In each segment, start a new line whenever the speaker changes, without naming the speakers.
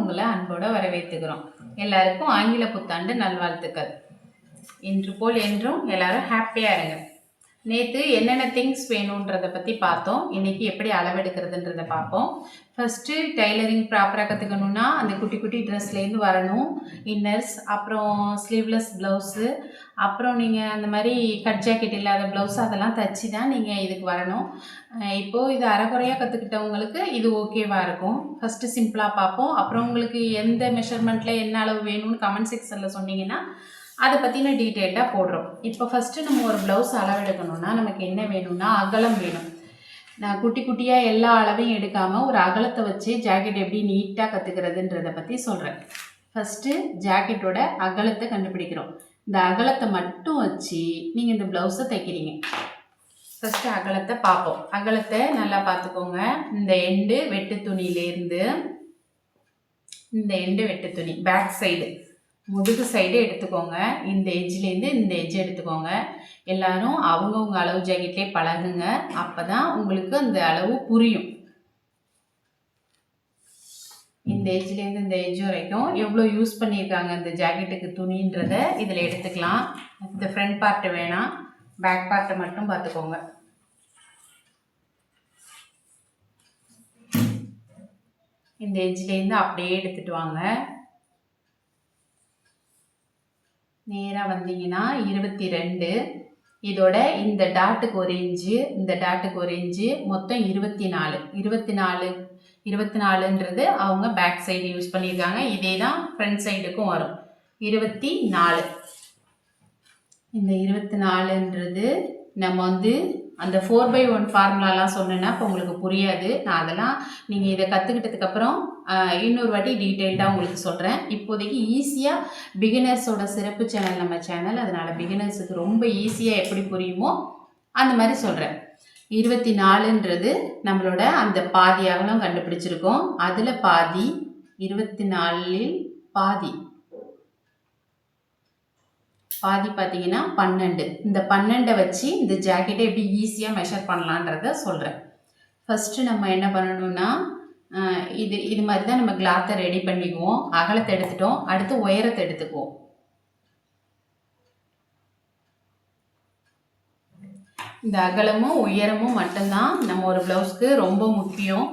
உங்களை அன்போட வரவேற்றுக்கிறோம் எல்லாருக்கும் ஆங்கில புத்தாண்டு நல்வாழ்த்துக்கள். இன்று போல் என்றும் எல்லாரும் ஹாப்பியாக இருங்க. நேற்று என்னென்ன திங்ஸ் வேணுன்றதை பற்றி பார்த்தோம். இன்னைக்கு எப்படி அளவெடுக்கிறதுன்றதை பார்ப்போம். ஃபஸ்ட்டு டைலரிங் ப்ராப்பராக கற்றுக்கணுன்னா அந்த குட்டி குட்டி ட்ரெஸ்லேருந்து வரணும். இன்னர்ஸ் அப்புறம் ஸ்லீவ்லெஸ் ப்ளவுஸு அப்புறம் நீங்கள் அந்த மாதிரி கட் ஜாக்கெட் இல்லாத ப்ளவுஸ் அதெல்லாம் தச்சு தான் நீங்கள் இதுக்கு வரணும். இப்போது இது அரைக்குறையாக கற்றுக்கிட்டவங்களுக்கு இது ஓகேவாக இருக்கும். ஃபஸ்ட்டு சிம்பிளாக பார்ப்போம். அப்புறம் உங்களுக்கு எந்த மெஷர்மெண்ட்டில் என்ன அளவு வேணும்னு கமெண்ட் செக்ஷனில் சொன்னீங்கன்னா அதை பற்றின டீட்டெயில்டாக போடுறோம். இப்போ ஃபஸ்ட்டு நம்ம ஒரு ப்ளவுஸ் அளவெடுக்கணும்னா நமக்கு என்ன வேணும்னா அகலம் வேணும். நான் குட்டி குட்டியாக எல்லா அளவையும் எடுக்காமல் ஒரு அகலத்தை வச்சு ஜாக்கெட் எப்படி நீட்டாக கற்றுக்கிறதுன்றதை பற்றி சொல்கிறேன் ஃபஸ்ட்டு ஜாக்கெட்டோட அகலத்தை கண்டுபிடிக்கிறோம். இந்த அகலத்தை மட்டும் வச்சு நீங்கள் இந்த ப்ளவுஸை தைக்கிறீங்க. ஃபஸ்ட்டு அகலத்தை பார்ப்போம். அகலத்தை நல்லா பார்த்துக்கோங்க. இந்த எண்டு வெட்டு துணியிலேருந்து இந்த எண்டு வெட்டு துணி பேக் சைடு முதுகு சைடு எடுத்துக்கோங்க. இந்த எட்ஜ்லேருந்து இந்த எஜ் எடுத்துக்கோங்க. எல்லாரும் அவங்கவுங்க அளவு ஜாக்கெட்லேயே பழகுங்க. அப்போ தான் உங்களுக்கு அந்த அளவு புரியும். இந்த ஏஜ்லேருந்து இந்த ஏஜ் வரைக்கும் எவ்வளோ யூஸ் பண்ணியிருக்காங்க இந்த ஜாக்கெட்டுக்கு துணின்றத இதில் எடுத்துக்கலாம். இந்த ஃப்ரண்ட் பார்ட்டு வேணாம். பேக் பார்ட்டை மட்டும் பார்த்துக்கோங்க. இந்த ஏஜ்லேருந்து அப்படியே எடுத்துகிட்டு வாங்க. நேராக வந்தீங்கன்னா இருபத்தி ரெண்டு. இதோட இந்த டாட்டுக்கு ஒரு இன்ச்சு இந்த டாட்டுக்கு ஒரு இன்ச்சு மொத்தம் இருபத்தி நாலு. இருபத்தி நாலு. இருபத்தி நாலுன்றது அவங்க பேக் சைடு யூஸ் பண்ணியிருக்காங்க. இதே தான் ஃப்ரண்ட் சைடுக்கும் வரும். இருபத்தி நாலு இந்த இருபத்தி நாலுன்றது நம்ம வந்து அந்த ஃபோர் பை ஒன் ஃபார்முலாலாம் சொன்னேன்னா இப்போ உங்களுக்கு புரியாது. நான் அதெல்லாம் நீங்கள் இதை கற்றுக்கிட்டதுக்கப்புறம் இன்னொரு வாட்டி டீட்டெயில்டாக உங்களுக்கு சொல்கிறேன் இப்போதைக்கு ஈஸியாக பிகினர்ஸோட சிறப்பு சேனல் நம்ம சேனல் அதனால் பிகினர்ஸுக்கு ரொம்ப ஈஸியாக எப்படி புரியுமோ அந்த மாதிரி சொல்கிறேன் இருபத்தி நாலுன்றது நம்மளோட அந்த பாதி அகலம் கண்டுபிடிச்சிருக்கோம். அதில் பாதி இருபத்தி நாலில் பாதி. பாதி பார்த்தீங்கன்னா பன்னெண்டு. இந்த பன்னெண்டை வச்சு இந்த ஜாக்கெட்டை எப்படி ஈஸியாக மெஷர் பண்ணலான்றத சொல்கிறேன் ஃபஸ்ட்டு நம்ம என்ன பண்ணணும்னா இது இது மாதிரி தான் நம்ம கிளாத்தை ரெடி பண்ணிக்குவோம். அகலத்தை எடுத்துட்டோம். அடுத்து உயரத்தை எடுத்துக்குவோம். இந்த அகலமும் உயரமும் மட்டும்தான் நம்ம ஒரு ப்ளவுஸ்க்கு ரொம்ப முக்கியம்.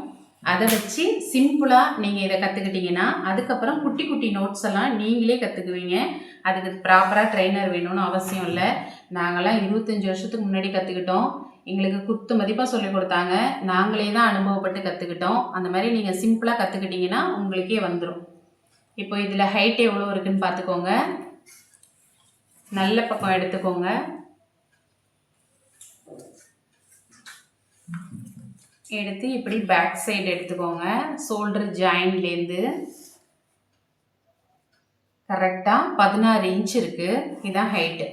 அதை வச்சு சிம்பிளாக நீங்கள் இதை கற்றுக்கிட்டீங்கன்னா அதுக்கப்புறம் குட்டி குட்டி நோட்ஸ் எல்லாம் நீங்களே கற்றுக்குவீங்க அதுக்கு ப்ராப்பராக ட்ரெயினர் வேணும்னு அவசியம் இல்லை. நாங்களாம் இருபத்தஞ்சி வருஷத்துக்கு முன்னாடி கற்றுக்கிட்டோம் எங்களுக்கு குத்து மதிப்பாக சொல்லிக் கொடுத்தாங்க. நாங்களே தான் அனுபவப்பட்டு கற்றுக்கிட்டோம் அந்த மாதிரி நீங்கள் சிம்பிளாக கற்றுக்கிட்டிங்கன்னா உங்களுக்கே வந்துடும் இப்போ இதில் ஹைட் எவ்வளோ இருக்குதுன்னு பார்த்துக்கோங்க. நல்ல பக்கம் எடுத்துக்கோங்க. எடுத்து இப்படி பேக் சைடு எடுத்துக்கோங்க. ஷோல்டர் ஜாயின்லேருந்து கரெக்டாக பதினாறு இன்ச் இருக்குது இதுதான் ஹைட்டு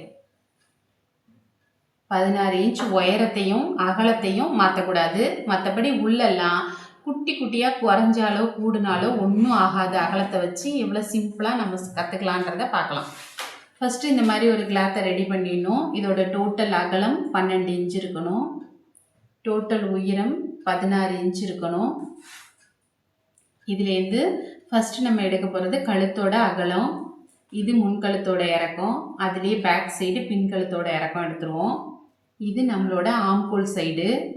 பதினாறு இன்ச் உயரத்தையும் அகலத்தையும் மாற்றக்கூடாது மற்றபடி உள்ளெல்லாம் குட்டி குட்டியாக குறைஞ்சாலோ கூடுனாலோ ஒன்றும் ஆகாது. அகலத்தை வச்சு எவ்வளோ சிம்பிளாக நம்ம கற்றுக்கலான்றத பார்க்கலாம். ஃபஸ்ட்டு இந்த மாதிரி ஒரு கிளாத்தை ரெடி பண்ணிடணும். இதோட டோட்டல் அகலம் பன்னெண்டு இன்ச் இருக்கணும். டோட்டல் உயரம் பதினாறு இன்ச் இருக்கணும். இதுலேருந்து ஃபஸ்ட்டு நம்ம எடுக்க போகிறது கழுத்தோட அகலம். இது முன்கழுத்தோட இறக்கம். அதுலேயே பேக் சைடு பின்கழுத்தோட இறக்கம் எடுத்துருவோம். இது நம்மளோட ஆம்கோல் சைடு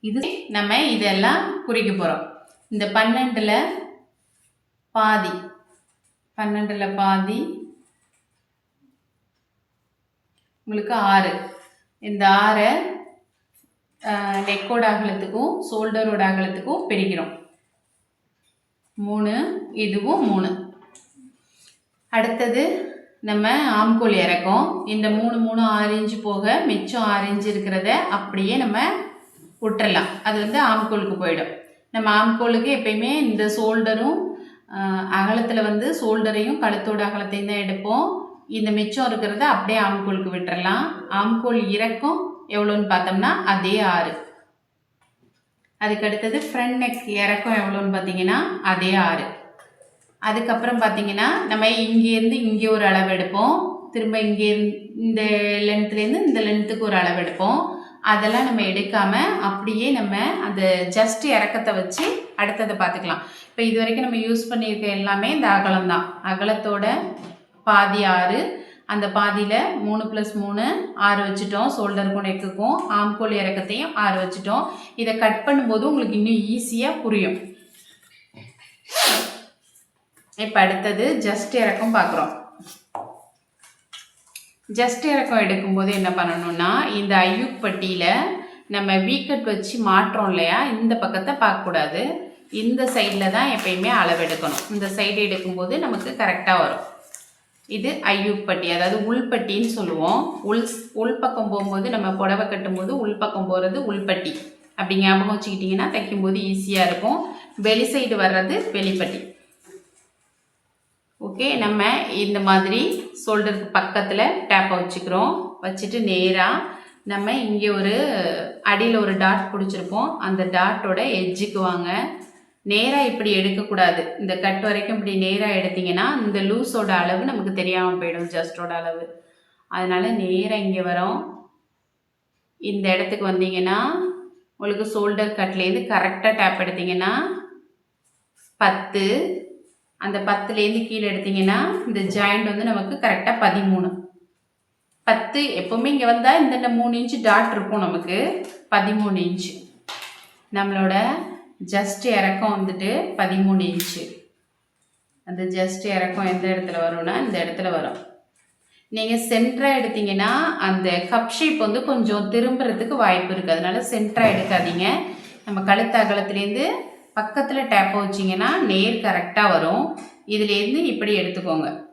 இது நம்ம இதெல்லாம் குறிக்க போகிறோம் இந்த பன்னெண்டில் பாதி. பன்னெண்டில் பாதி. உங்களுக்கு ஆறு. இந்த ஆறை நெக்கோட அகலத்துக்கும் ஷோல்டரோட அகலத்துக்கும் பிரிக்கிறோம். மூணு இதுவும் மூணு. அடுத்தது நம்ம ஆம்கோல் இறக்கம். இந்த மூணு மூணு ஆறு இன்ச்சு போக மிச்சம் ஆறு இன்ச்சு இருக்கிறத அப்படியே நம்ம விட்டுறலாம் அது வந்து ஆம்கோலுக்கு போயிடும். நம்ம ஆம்கோலுக்கு எப்பயுமே இந்த ஷோல்டரும் அகலத்தில் வந்து ஷோல்டரையும் கழுத்தோட அகலத்தையும் தான் எடுப்போம். இந்த மிச்சம் இருக்கிறத அப்படியே ஆம்கோலுக்கு விட்டுறலாம். ஆம்கோல் இறக்கம் எவ்வளோன்னு பார்த்தோம்னா அதே ஆறு. அதுக்கு அடுத்தது ஃப்ரண்ட் நெக் இறக்கம் எவ்வளோன்னு பார்த்தீங்கன்னா அதே ஆறு. அதுக்கப்புறம் பார்த்தீங்கன்னா நம்ம இங்கேருந்து இங்கே ஒரு அளவு எடுப்போம். திரும்ப இங்கே இந்த லென்த்துலேருந்து இந்த லென்த்துக்கு ஒரு அளவு எடுப்போம். அதெல்லாம் நம்ம எடுக்காமல் அப்படியே நம்ம அந்த ஜஸ்ட் இறக்கத்தை வச்சு அடுத்ததை பார்த்துக்கலாம். இப்போ இது வரைக்கும் நம்ம யூஸ் பண்ணியிருக்க எல்லாமே இந்த அகலம் தான் அகலத்தோட பாதி ஆறு அந்த பாதியில் மூணு ப்ளஸ் மூணு ஆறு வச்சுட்டோம். ஷோல்டருக்கும் நெக்குக்கும் ஆம்கோல் இறக்கத்தையும் ஆறு வச்சுட்டோம். இதை கட் பண்ணும்போது உங்களுக்கு இன்னும் ஈஸியாக புரியும். இப்போ அடுத்தது ஜஸ்ட் இறக்கம் பார்க்குறோம். ஜஸ்ட் இறக்கம் எடுக்கும்போது என்ன பண்ணணும்னா இந்த ஐயூக் பட்டியில் நம்ம வீக்கட் வச்சு மாற்றோம் இல்லையா? இந்த பக்கத்தை பார்க்கக்கூடாது. இந்த சைடில் தான் எப்பயுமே அளவு எடுக்கணும். இந்த சைடு எடுக்கும்போது நமக்கு கரெக்டாக வரும். இது ஐயூப்பட்டி அதாவது உள்பட்டின்னு சொல்லுவோம். உள் உள்பக்கம் போகும்போது நம்ம புடவை கட்டும்போது உள்பக்கம் போகிறது உள்பட்டி அப்படி ஞாபகம் வச்சுக்கிட்டிங்கன்னா தைக்கும்போது ஈஸியாக இருக்கும். வெளி சைடு வர்றது வெளிப்பட்டி ஓகே நம்ம இந்த மாதிரி ஷோல்டருக்கு பக்கத்தில் டேப்பை வச்சுக்கிறோம். வச்சுட்டு நேராக நம்ம இங்கே ஒரு அடியில் ஒரு டாட் பிடிச்சிருப்போம். அந்த டாட்டோட எஜ்ஜுக்கு வாங்க. நேராக இப்படி எடுக்கக்கூடாது. இந்த கட் வரைக்கும் இப்படி நேராக எடுத்தீங்கன்னா இந்த லூஸோட அளவு நமக்கு தெரியாமல் போயிடும் ஜஸ்டோட அளவு. அதனால் நேராக இங்கே வரோம். இந்த இடத்துக்கு வந்தீங்கன்னா உங்களுக்கு ஷோல்டர் கட்லேருந்து கரெக்டாக டேப் எடுத்தீங்கன்னா பத்து. அந்த பத்துலேருந்து கீழே எடுத்தீங்கன்னா இந்த ஜாயிண்ட் வந்து நமக்கு கரெக்டாக பதிமூணு. பத்து எப்போவுமே இங்கே வந்தால் இந்த மூணு இன்ச்சு டாட் இருக்கும் நமக்கு பதிமூணு இன்ச்சு. நம்மளோட ஜஸ்ட் இறக்கம் வந்துட்டு பதிமூணு இன்ச்சு அந்த ஜஸ்ட் இறக்கம் எந்த இடத்துல வரும்னா இந்த இடத்துல வரும். நீங்கள் சென்டராக எடுத்தீங்கன்னா அந்த கப் ஷேப் வந்து கொஞ்சம் திரும்புறதுக்கு வாய்ப்பு இருக்குது அதனால சென்டராக எடுக்காதீங்க. நம்ம கழுத்து அகலத்துலேருந்து பக்கத்தில் டேப்பை வச்சிங்கன்னா நேர் கரெக்டாக வரும். இதுலேருந்து இப்படி எடுத்துக்கோங்க.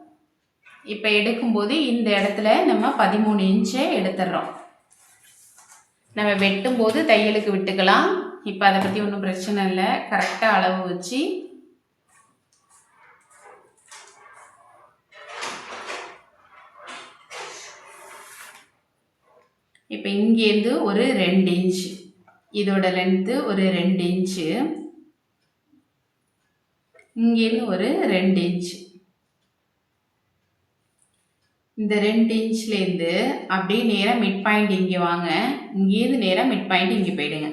இப்போ எடுக்கும்போது இந்த இடத்துல நம்ம பதிமூணு இன்ச்சை எடுத்துடுறோம். நம்ம வெட்டும்போது தையலுக்கு விட்டுக்கலாம். இப்போ அதை பற்றி ஒன்றும் பிரச்சனை இல்லை. கரெக்டாக அளவு வச்சு இப்போ இங்கேருந்து ஒரு ரெண்டு இன்ச்சு இதோட லென்த்து ஒரு ரெண்டு இன்ச்சு இங்கேருந்து ஒரு ரெண்டு இன்ச்சு இந்த ரெண்டு இன்ச்லேருந்து அப்படியே நேராக மிட் பாயிண்ட் இங்கே வாங்க. இங்கேருந்து நேராக மிட் பாயிண்ட் இங்கே போயிடுங்க.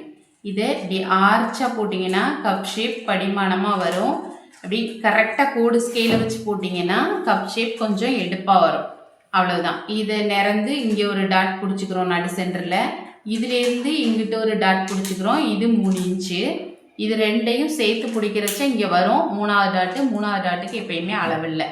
இதை இப்படி ஆர்ச்சாக போட்டிங்கன்னா கப் ஷேப் படிமானமாக வரும். அப்படி கரெக்டாக கோடு ஸ்கேலை வச்சு போட்டிங்கன்னா கப் ஷேப் கொஞ்சம் எடுப்பாக வரும். அவ்வளோதான் இதை நிறந்து இங்கே ஒரு டாட் பிடிச்சிக்கிறோம் நடு சென்டரில் இதுலேருந்து இங்கிட்ட ஒரு டாட் பிடிச்சிக்கிறோம். இது மூணு இன்ச்சு இது ரெண்டையும் சேர்த்து பிடிக்கிறச்ச இங்கே வரும். மூணாவது டாட்டு மூணாவது டாட்டுக்கு எப்பயுமே அளவில்லை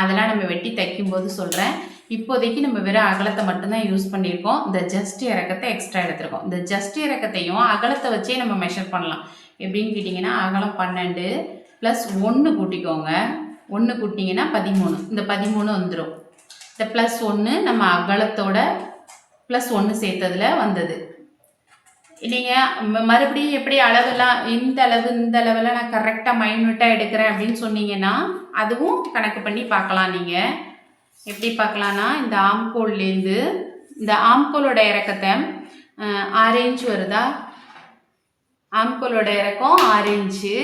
அதெல்லாம் நம்ம வெட்டி தைக்கும்போது சொல்கிறேன் இப்போதைக்கு நம்ம வெறும் அகலத்தை மட்டும்தான் யூஸ் பண்ணியிருக்கோம். இந்த ஜஸ்ட் இறக்கத்தை எக்ஸ்ட்ரா எடுத்திருக்கோம். இந்த ஜஸ்ட் இறக்கத்தையும் அகலத்தை வச்சே நம்ம மெஷர் பண்ணலாம். எப்படின்னு கேட்டிங்கன்னா அகலம் பன்னெண்டு ப்ளஸ் ஒன்று கூட்டிக்கோங்க. ஒன்று கூட்டிங்கன்னா பதிமூணு. இந்த பதிமூணு வந்துடும் இந்த ப்ளஸ் ஒன்று நம்ம அகலத்தோட ப்ளஸ் ஒன்று சேர்த்ததில் வந்தது. நீங்கள் மறுபடியும் எப்படி அளவெல்லாம் இந்த அளவு இந்த அளவெல்லாம் நான் கரெக்டாக மைனூட்டாக எடுக்கிறேன் அப்படின்னு சொன்னீங்கன்னா அதுவும் கணக்கு பண்ணி பார்க்கலாம் நீங்கள் எப்படி பார்க்கலான்னா இந்த ஆம்கோல்லேருந்து இந்த ஆம்கோலோட இறக்கத்தை ஆரேஞ்ச் வருதா? ஆம்கோலோட இறக்கம் ஆரேஞ்சு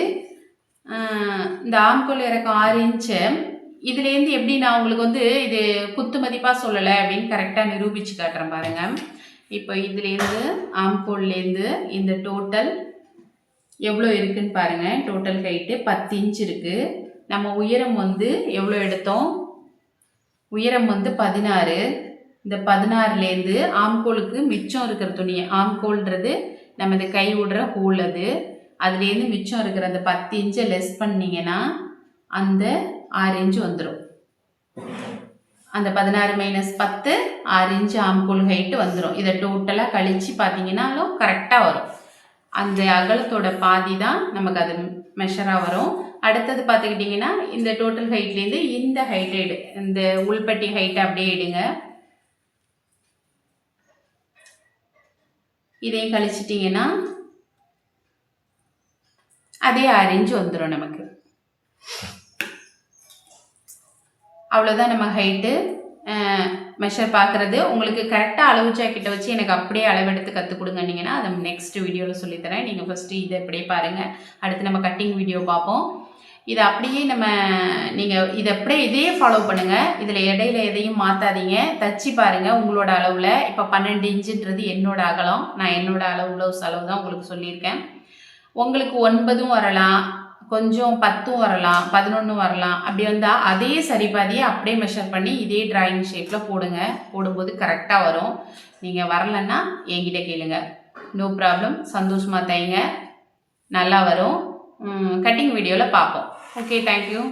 இந்த ஆம்கோல் இறக்கம் ஆரேஞ்சு இதுலேருந்து எப்படி நான் உங்களுக்கு வந்து இது குத்து மதிப்பாக சொல்லலை அப்படின்னு கரெக்டாக நிரூபித்து காட்டுறேன் பாருங்கள் இப்போ இதுலேருந்து ஆம்கோல்லேருந்து இந்த டோட்டல் எவ்வளோ இருக்குன்னு பாருங்கள் டோட்டல் ஹைட்டு பத்து இன்ச் இருக்குது நம்ம உயரம் வந்து எவ்வளோ எடுத்தோம்? உயரம் வந்து பதினாறு. இந்த பதினாறுலேருந்து ஆம்கோலுக்கு மிச்சம் இருக்கிற துணி ஆம்கோல்ன்றது நம்ம இந்த கை விடுற ஹோல் அது. அதுலேருந்து மிச்சம் இருக்கிற அந்த பத்து இன்ச்சை லெஸ் பண்ணீங்கன்னா அந்த ஆறு இன்ச்சு வந்துடும் அந்த பதினாறு மைனஸ் பத்து ஆறு இன்ச்சு ஆம்கோல் ஹைட்டு வந்துடும் இதை டோட்டலாக கழித்து பார்த்தீங்கன்னாலும் கரெக்டாக வரும். அந்த அகலத்தோட பாதி தான் நமக்கு அது மெஷராக வரும். அடுத்தது பார்த்துக்கிட்டிங்கன்னா இந்த டோட்டல் ஹைட்லேருந்து இந்த ஹைட் எடு இந்த உள்பட்டி ஹைட்டை அப்படியே எடுங்க. இதையும் கழிச்சிட்டிங்கன்னா அதே அரிஞ்சு வந்துடும் நமக்கு. அவ்வளோதான் நம்ம ஹைட்டு மெஷர் பார்க்குறது உங்களுக்கு கரெக்டாக அளவு ஜாக்கெட்டை வச்சு எனக்கு அப்படியே அளவெடுத்து கற்றுக் கொடுங்கன்னீங்கன்னா அதை நெக்ஸ்ட் வீடியோவில் சொல்லித்தரேன் நீங்கள் ஃபஸ்ட்டு இதை இப்படியே பாருங்கள் அடுத்து நம்ம கட்டிங் வீடியோ பார்ப்போம். இதை அப்படியே நம்ம நீங்கள் இதை அப்படியே இதே ஃபாலோ பண்ணுங்கள் இதில் இடையில எதையும் மாற்றாதீங்க தச்சு பாருங்கள் உங்களோட அளவில். இப்போ பன்னெண்டு இன்ச்சுன்றது என்னோட அகலம். நான் என்னோட அளவு ப்ளவுஸ் அளவு தான் உங்களுக்கு சொல்லியிருக்கேன். உங்களுக்கு ஒன்பதும் வரலாம். கொஞ்சம் பத்தும் வரலாம் பதினொன்றும் வரலாம். அப்படி வந்தால் அதே சரிபாதியை அப்படியே மெஷர் பண்ணி இதே டிராயிங் ஷேப்பில் போடுங்க. போடும்போது கரெக்டாக வரும். நீங்கள் வரலன்னா என்கிட்ட கேளுங்க. நோ ப்ராப்ளம் சந்தோஷமாக தைங்க நல்லா வரும். கட்டிங் வீடியோவில் பார்ப்போம். Okay thank you